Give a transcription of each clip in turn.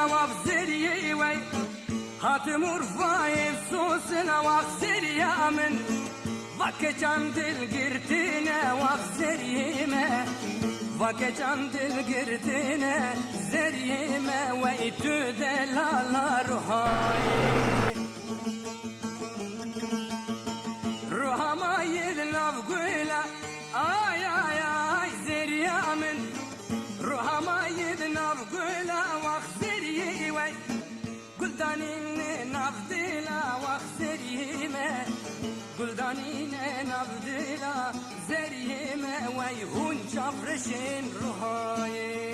وافزري وي هاتم ورفاي سوسنا وافزري من Vake can dil girtine vak zerime Vake can dil girtine zerime Ve itü delala ruhay Ruhama yedin avguyla çafreşin ruhayi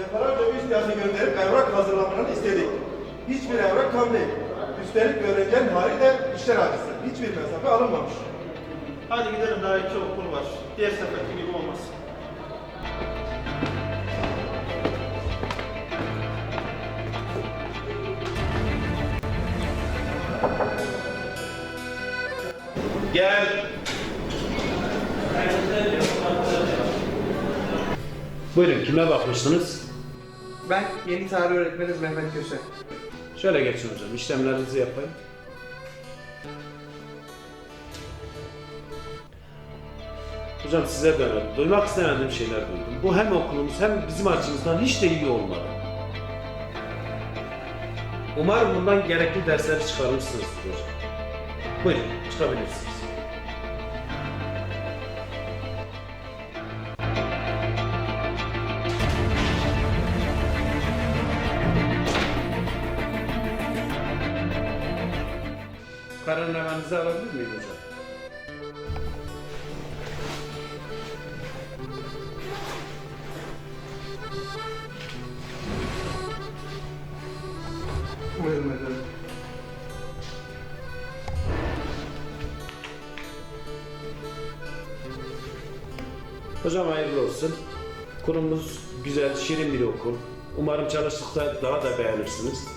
Defalarca üst yazı gönderip evrak hazırlamanı istedik. Hiçbir evrak tam değil. Üstelik öğrencinin hali de işler acısı. Hiçbir mesafe alınmamış. Hadi gidelim daha iki okul var. Diğer seferki gibi olmasın. Gel. Buyurun kime bakmıştınız? Ben yeni tarih öğretmeniniz Mehmet Köse. Şöyle geçin hocam işlemlerinizi yapayım. Hocam size dönelim. Duymak istemediğim şeyler duydum. Bu hem okulumuz hem bizim açımızdan hiç de iyi olmadı. Umarım bundan gerekli dersleri çıkarmışsınızdır. Buyurun çıkabilirsiniz. Kararnamanızı alabilir miyim hocam? Buyurun efendim. Hocam hayırlı olsun. Kurumumuz güzel, şirin bir okul. Umarım çalıştıkça daha da beğenirsiniz.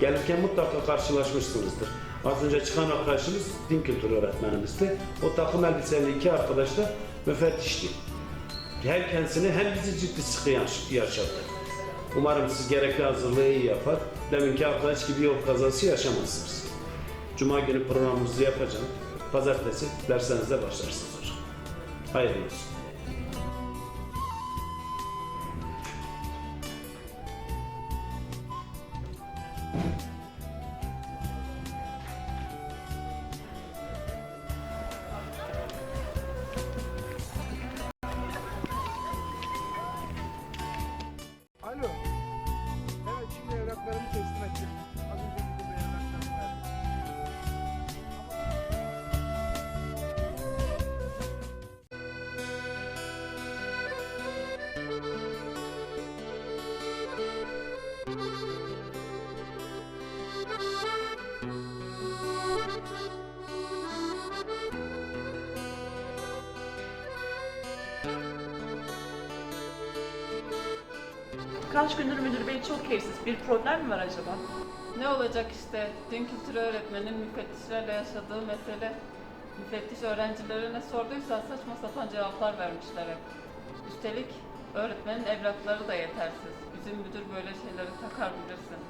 Gelirken mutlaka karşılaşmışsınızdır. Az önce çıkan arkadaşımız din kültürü öğretmenimizdi. O takım elbiseli iki arkadaş da müfettişti. Hem kendisini hem bizi ciddi sıkı yaş- yaşattı. Umarım siz gerekli hazırlığı iyi yapar. Deminki arkadaş gibi yol kazası yaşamazsınız. Cuma günü programımızı yapacağım. Pazartesi derslerinize başlarsınız. Hayırlı olsun. Kaç gündür müdür bey çok keyifsiz. Bir problem mi var acaba? Ne olacak işte din kültürü öğretmenin müfettişlerle yaşadığı mesele. Müfettiş öğrencilerine sorduysa saçma sapan cevaplar vermişler hep. Üstelik öğretmenin evrakları da yetersiz. Bizim müdür böyle şeyleri takar bilirsin.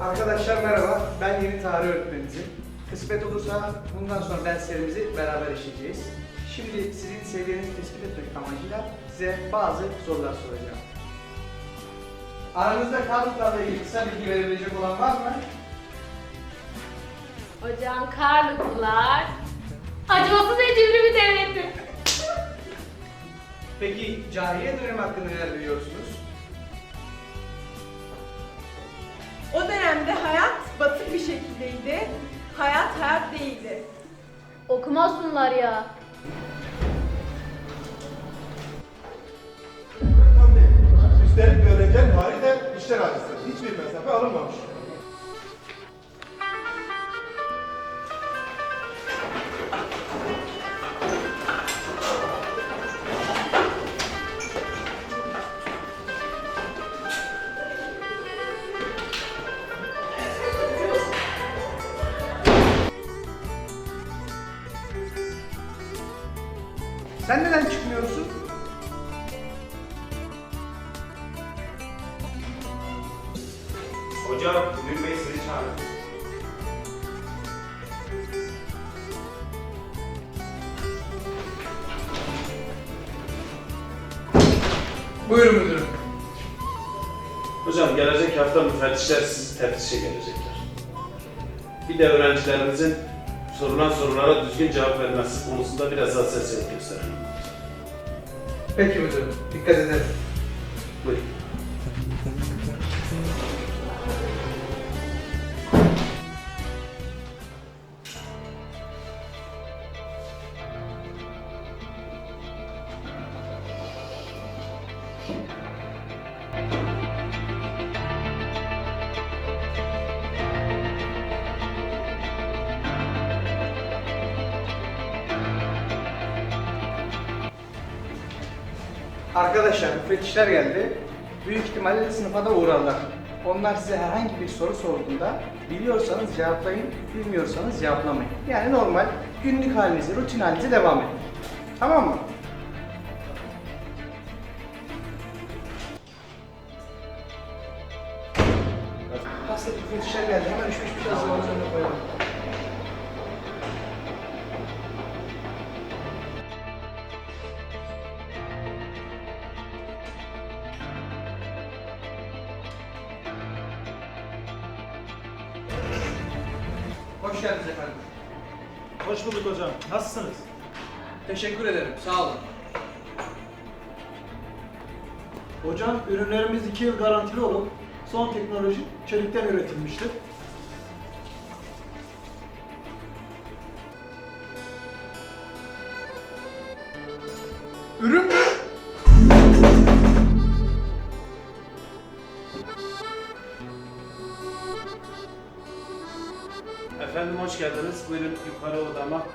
Arkadaşlar merhaba, ben yeni tarih öğretmeninizim. Kısmet olursa bundan sonra derslerimizi beraber işleyeceğiz. Şimdi sizin seviyenizi tespit etmek amacıyla size bazı sorular soracağım. Aranızda Karluklarla ilgili kısa bilgi verebilecek olan var mı? Hocam Karluklular acımasız ve cimri bir devletti. Peki cahiliye dönemi hakkında neler biliyorsunuz? Dönemde hayat batık bir şekildeydi. Hayat hayat değildi. Okumaz bunlar ya. Üstelik öğrencinin hali de işler acısı. Hiçbir mesafe alınmamış. Sen neden çıkmıyorsun? Hocam, Mümin Bey sizi çağırıyor. Buyurun müdürüm. Hocam gelecek hafta müfettişler sizi teftişe gelecekler. Bir de öğrencilerimizin sorulan sorulara düzgün cevap vermesi konusunda biraz hassasiyet gösterin. Peki müdürüm, dikkat ederim. Buyurun. Arkadaşlar müfettişler geldi. Büyük ihtimalle sınıfa da uğrarlar. Onlar size herhangi bir soru sorduğunda biliyorsanız cevaplayın, bilmiyorsanız cevaplamayın. Yani normal günlük halinize, rutin halinize devam edin. Tamam mı? Geldiniz efendim. Hoş bulduk hocam. Nasılsınız? Teşekkür ederim. Sağ olun. Hocam ürünlerimiz 2 yıl garantili olup son teknoloji çelikten üretilmiştir. Ürün Efendim hoş geldiniz. Buyurun yukarı odama.